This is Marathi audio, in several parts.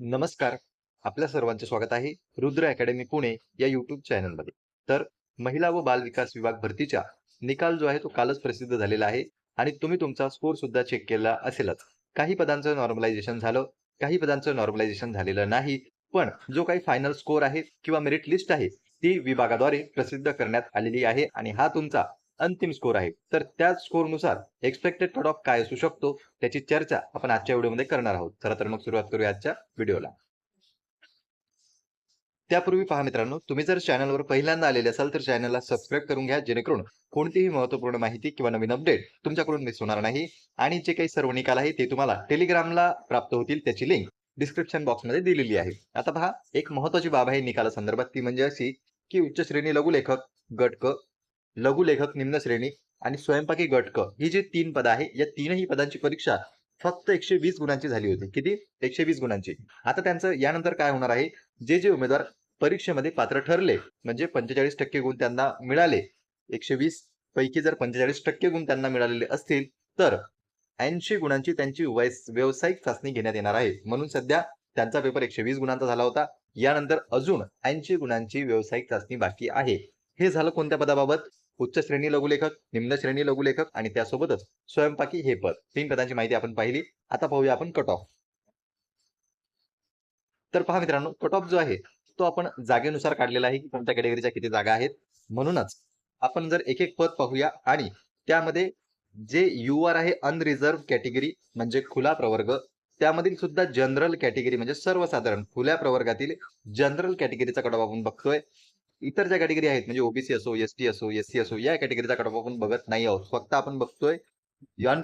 नमस्कार. आपल्या सर्वांचे स्वागत आहे रुद्र अकॅडमी पुणे या युट्यूब चॅनलमध्ये तर महिला व बाल विकास विभाग भरतीचा निकाल जो आहे तो कालच प्रसिद्ध झालेला आहे आणि तुम्ही तुमचा स्कोर सुद्धा चेक केला असेलच. काही पदांचं नॉर्मलायझेशन झालं काही पदांचं नॉर्मलायझेशन झालेलं नाही पण जो काही फायनल स्कोर आहे किंवा मेरिट लिस्ट आहे ती विभागाद्वारे प्रसिद्ध करण्यात आलेली आहे आणि हा तुमचा अंतिम स्कोर आहे. तर त्या स्कोरनुसार एक्सपेक्टेड कट ऑफ काय असू शकतो त्याची चर्चा आपण आजच्या व्हिडिओमध्ये करणार आहोत. चला तर मग सुरुवात करूया आजच्या व्हिडिओला. त्यापूर्वी पहा मित्रांनो तुम्ही जर चॅनलवर पहिल्यांदा आलेले असाल तर चॅनलला सबस्क्राईब करून घ्या जेणेकरून कोणतीही महत्त्वपूर्ण माहिती किंवा नवीन अपडेट तुमच्याकडून मिस होणार नाही. आणि जे काही सर्व निकाल आहे ते तुम्हाला टेलिग्रामला प्राप्त होतील त्याची लिंक डिस्क्रिप्शन बॉक्समध्ये दिलेली आहे. आता पहा एक महत्वाची बाब आहे निकालासंदर्भात ती म्हणजे अशी की उच्च श्रेणी लघुलेखक गट क लघुलेखक निम्न श्रेणी आणि स्वयंपाकी गटक ही जी तीन पद आहे या तीनही पदांची परीक्षा फक्त एकशे वीस गुणांची झाली होती. किती? एकशे वीस गुणांची. आता त्यांचं यानंतर काय होणार आहे? जे जे उमेदवार परीक्षेमध्ये पात्र ठरले म्हणजे पंचेचाळीस टक्के गुण त्यांना मिळाले. एकशे वीस पैकी जर पंचेचाळीस टक्के गुण त्यांना मिळालेले असतील तर ऐंशी गुणांची त्यांची व्यावसायिक चाचणी घेण्यात येणार आहे. म्हणून सध्या त्यांचा पेपर एकशे वीस गुणांचा झाला होता. यानंतर अजून ऐंशी गुणांची व्यावसायिक चाचणी बाकी आहे. हे झालं कोणत्या पदाबाबत? उच्च श्रेणी लघुलेखक निम्न श्रेणी लघुलेखक आणि त्यासोबतच स्वयंपाकी हे पद. तीन पदांची माहिती आपण पाहिली. आता पाहूया आपण कट ऑफ तर पहा मित्रांनो कट ऑफ जो आहे तो आपण जागेनुसार काढलेला आहे की कोणत्या कॅटेगरीच्या किती जागा आहेत. म्हणूनच आपण जर एक एक पद पाहूया आणि त्यामध्ये जे यू आर आहे अनरिझर्व कॅटेगरी म्हणजे खुला प्रवर्ग त्यामधील सुद्धा जनरल कॅटेगरी म्हणजे सर्वसाधारण खुल्या प्रवर्गातील जनरल कॅटेगरीचा कट ऑफ आपण बघतोय. इतर ज्या कॅटेगरी आहेत. म्हणजे ओबीसी असो एस टी असो एस सी असो या कॅटेगरीचा कट ऑफ आपण बघत नाही आहोत. फक्त आपण बघतोय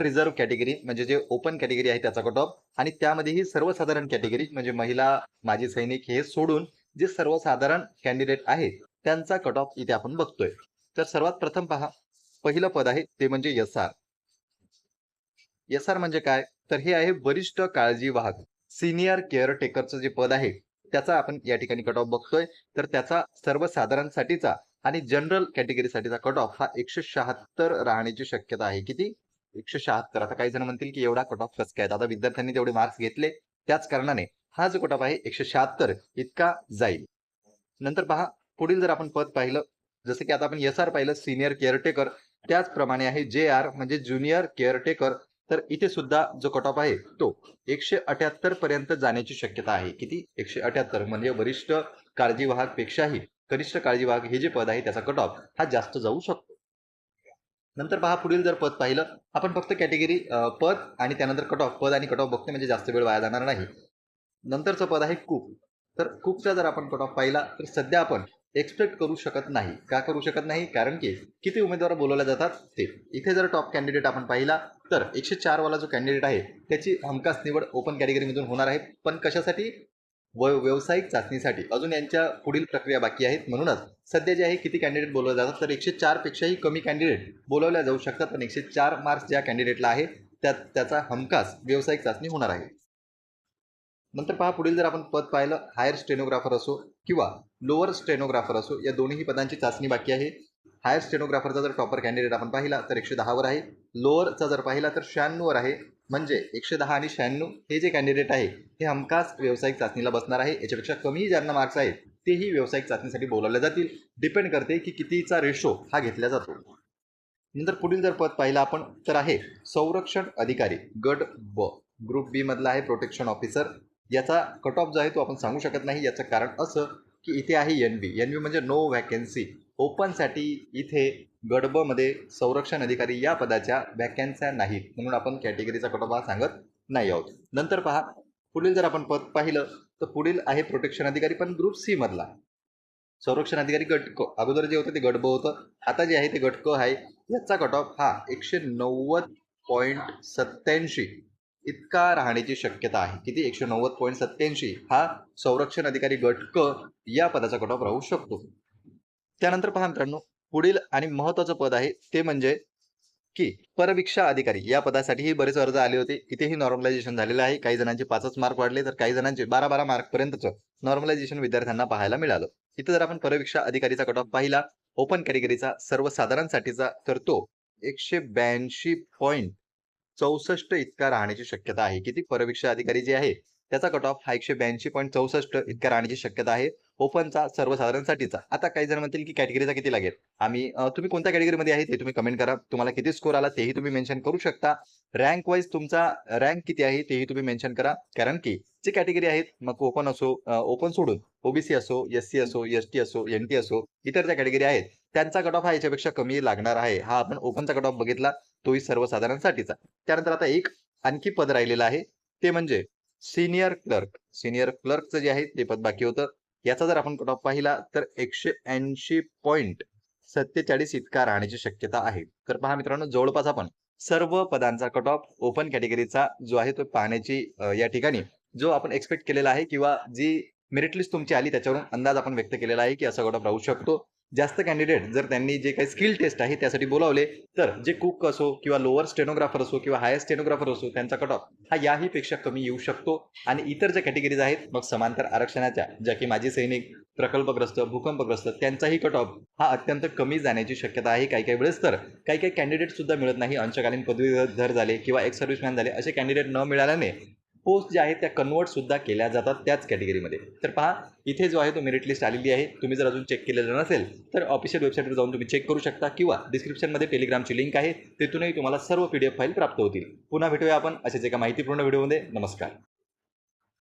रिझर्व्ह कॅटेगरी म्हणजे जे ओपन कॅटेगरी आहे त्याचा कट ऑफ आणि त्यामध्येही सर्वसाधारण कॅटेगरी म्हणजे महिला माजी सैनिक हे सोडून जे सर्वसाधारण कॅन्डिडेट आहेत त्यांचा कट ऑफ इथे आपण बघतोय. तर सर्वात प्रथम पहा पहिलं पद आहे ते म्हणजे एस आर एस आर म्हणजे काय? तर हे आहे वरिष्ठ काळजी वाहक सिनियर केअर टेकरचं जे पद आहे त्याचा आपण या ठिकाणी कट ऑफ बघतोय. तर त्याचा सर्वसाधारणसाठीचा आणि जनरल कॅटेगरीसाठीचा कट ऑफ हा एकशे शहात्तर राहण्याची शक्यता आहे. किती? एकशे शहात्तर. आता काही जण म्हणतील की एवढा कट ऑफ कसं काय? आता विद्यार्थ्यांनी तेवढे मार्क्स घेतले. त्याच कारणाने हा जो कट ऑफ आहे एकशे शहात्तर इतका जाईल. नंतर पहा पुढील जर आपण पद पाहिलं जसं की आता आपण एस आर पाहिलं सिनियर केअरटेकर त्याचप्रमाणे आहे जे आर म्हणजे ज्युनियर केअरटेकर तर इथे सुद्धा जो कट ऑफ आहे तो एकशे अठ्याहत्तर पर्यंत जाण्याची शक्यता आहे. किती? एकशे अठ्याहत्तर. म्हणजे वरिष्ठ काळजीवाहक पेक्षाही कनिष्ठ काळजीवाहक हे जे पद आहे त्याचा कट ऑफ हा जास्त जाऊ शकतो. नंतर पहा पुढील जर पद पाहिलं आपण फक्त कॅटेगरी पद आणि त्यानंतर कट ऑफ पद आणि कट ऑफ बघतो म्हणजे जास्त वेळ वाया जाणार नाही. नंतरचं पद आहे कुक. तर कुकचा जर आपण कट ऑफ पाहिला तर सध्या आपण एक्सपेक्ट करू शकत नाही. का करू शकत नाही? कारण की किती उमेदवार बोलवल्या जातात? ते. इथे जर टॉप कॅन्डिडेट आपण पाहिला तर एकशे चार वाला जो कॅन्डिडेट आहे त्याची हमखास निवड ओपन कॅटेगरीमधून होणार आहे. पण कशासाठी? व व्यावसायिक चाचणीसाठी. अजून यांच्या पुढील प्रक्रिया बाकी आहेत. म्हणूनच सध्या जे आहे किती कॅन्डिडेट बोलवले जातात तर एकशे चारपेक्षाही कमी कॅन्डिडेट बोलवल्या जाऊ शकतात. पण एकशे चार मार्क्स ज्या कॅन्डिडेटला आहे त्या त्याचा हमखास व्यावसायिक चाचणी होणार आहे. नंतर पहा पुढील जर आपण पद पाहिलं हायर स्टेनोग्राफर असो किंवा लोअर स्टेनोग्राफर असो या दोन्ही पदांची चाचणी बाकी आहे. हायर स्टेनोग्राफरचा जर टॉपर कॅन्डिडेट आपण पाहिला तर एकशे दहावर आहे. लोअरचा जर पाहिला तर शहाण्णववर आहे. म्हणजे एकशे दहा आणि शहाण्णव हे जे कॅन्डिडेट आहे हे हमखास व्यावसायिक चाचणीला बसणार आहे. याच्यापेक्षा कमी ज्यांना मार्क्स आहेत तेही व्यावसायिक चाचणीसाठी बोलावले जातील. डिपेंड करते की कितीचा रेशो हा घेतला जातो. नंतर पुढील जर पद पाहिलं आपण तर आहे संरक्षण अधिकारी गट ब. ग्रुप बी मधला आहे प्रोटेक्शन ऑफिसर याचा कट ऑफ जो आहे तो आपण सांगू शकत नाही. याचं कारण असं की इथे आहे एन बी एन बी म्हणजे नो व्हॅकन्सी ओपनसाठी इथे गडबमध्ये संरक्षण अधिकारी या पदाच्या व्हॅकन्स्या नाहीत म्हणून आपण कॅटेगरीचा कट ऑफ हा सांगत नाही आहोत. नंतर पहा पुढील जर आपण पद पाहिलं तर पुढील आहे प्रोटेक्शन अधिकारी पण ग्रुप सी मधला. संरक्षण अधिकारी गट क अगोदर जे होतं ते गट ब होतं. आता जे आहे ते गट क आहे. याचा कट ऑफ हा एकशे नव्वद पॉईंट सत्याऐंशी इतका राहण्याची शक्यता आहे. किती? एकशे नव्वद पॉईंट सत्याऐंशी हा संरक्षण अधिकारी गट क या पदाचा कटॉप राहू शकतो. त्यानंतर पहा मित्रांनो पुढील आणि महत्वाचं पद आहे ते म्हणजे की परवीक्षा अधिकारी. या पदासाठीही बरेच अर्ज आले होते. इथेही नॉर्मलायझेशन झालेलं आहे. काही जणांचे पाचच मार्क वाढले तर काही जणांचे बारा बारा मार्कपर्यंतचं नॉर्मलायझेशन विद्यार्थ्यांना पाहायला मिळालं. इथं जर आपण परवीक्षा अधिकारीचा कट ऑफ पाहिला ओपन कॅटेगरीचा सर्वसाधारणसाठीचा तर तो एकशे ब्याऐंशी पॉईंट चौसष्ट इतका राहण्याची शक्यता आहे. किती? परवीक्षा अधिकारी जे आहे त्याचा कट ऑफ हा एकशे ब्याऐंशी पॉईंट चौसष्ट इतका राहण्याची शक्यता आहे. ओपनचा सर्वसाधारणसाठीचा. आता काही जण म्हणतील की कॅटेगरीचा किती लागेल? आम्ही तुम्ही कोणत्या कॅटेगरीमध्ये आहे ते तुम्ही कमेंट करा. तुम्हाला किती स्कोर आला तेही तुम्ही मेन्शन करू शकता. रँक वाईज तुमचा रँक किती आहे तेही तुम्ही मेन्शन करा. कारण की जे कॅटेगरी आहेत मग ओपन असो ओपन सोडून ओबीसी असो एस सी असो एस टी असो एन टी असो इतर ज्या कॅटेगरी आहेत त्यांचा कट ऑफ हा याच्यापेक्षा कमी लागणार आहे. हा आपण ओपनचा कट ऑफ बघितला तोही सर्वसाधारणसाठीचा. त्यानंतर आता एक आणखी पद राहिलेलं आहे. ते म्हणजे सिनियर क्लर्क सिनियर क्लर्कचं जे आहे ते पद बाकी होतं. याचा जर आपण कट ऑफ पाहिला तर एकशे ऐंशी पॉईंट सत्तेचाळीस इतका राहण्याची शक्यता आहे. तर पहा मित्रांनो जवळपास आपण सर्व पदांचा कट ऑफ ओपन कॅटेगरीचा जो आहे तो पाहण्याची या ठिकाणी जो आपण एक्सपेक्ट केलेला आहे किंवा जी मेरिट लिस्ट तुमची आली त्याच्यावरून अंदाज आपण व्यक्त केलेला आहे की असा कट ऑफ राहू शकतो. जास्त कॅन्डिडेट जर त्यांनी जे काही स्किल टेस्ट आहे त्यासाठी बोलावले तर जे कुक असो किंवा लोअर स्टेनोग्राफर असो किंवा हायर स्टेनोग्राफर असो त्यांचा कट ऑफ हा याही पेक्षा कमी येऊ शकतो. आणि इतर ज्या कॅटेगरीज आहेत मग समांतर आरक्षणाच्या ज्या की माजी सैनिक प्रकल्पग्रस्त भूकंपग्रस्त त्यांचाही कट ऑफ हा अत्यंत कमी जाण्याची शक्यता आहे काही काही वेळेस. तर काही काही कॅन्डिडेट सुद्धा मिळत नाही. अंशकालीन पदवीधर झाले किंवा एक्स सर्व्हिसमॅन झाले असे कॅन्डिडेट न मिळाल्याने पोस्ट ज्या आहेत त्या कन्वर्ट सुद्धा केल्या जातात त्याच कॅटेगरीमध्ये तर पहा इथे जो आहे तो मेरिट लिस्ट आलेली आहे. तुम्ही जर अजून चेक केलेलं नसेल तर ऑफिशियल वेबसाईटवर जाऊन तुम्ही चेक करू शकता किंवा डिस्क्रिप्शनमध्ये टेलिग्रामची लिंक आहे. तिथूनही तुम्हाला सर्व पी डी एफ फाईल प्राप्त होतील. पुन्हा भेटूया आपण असेच एका माहितीपूर्ण व्हिडिओमध्ये नमस्कार.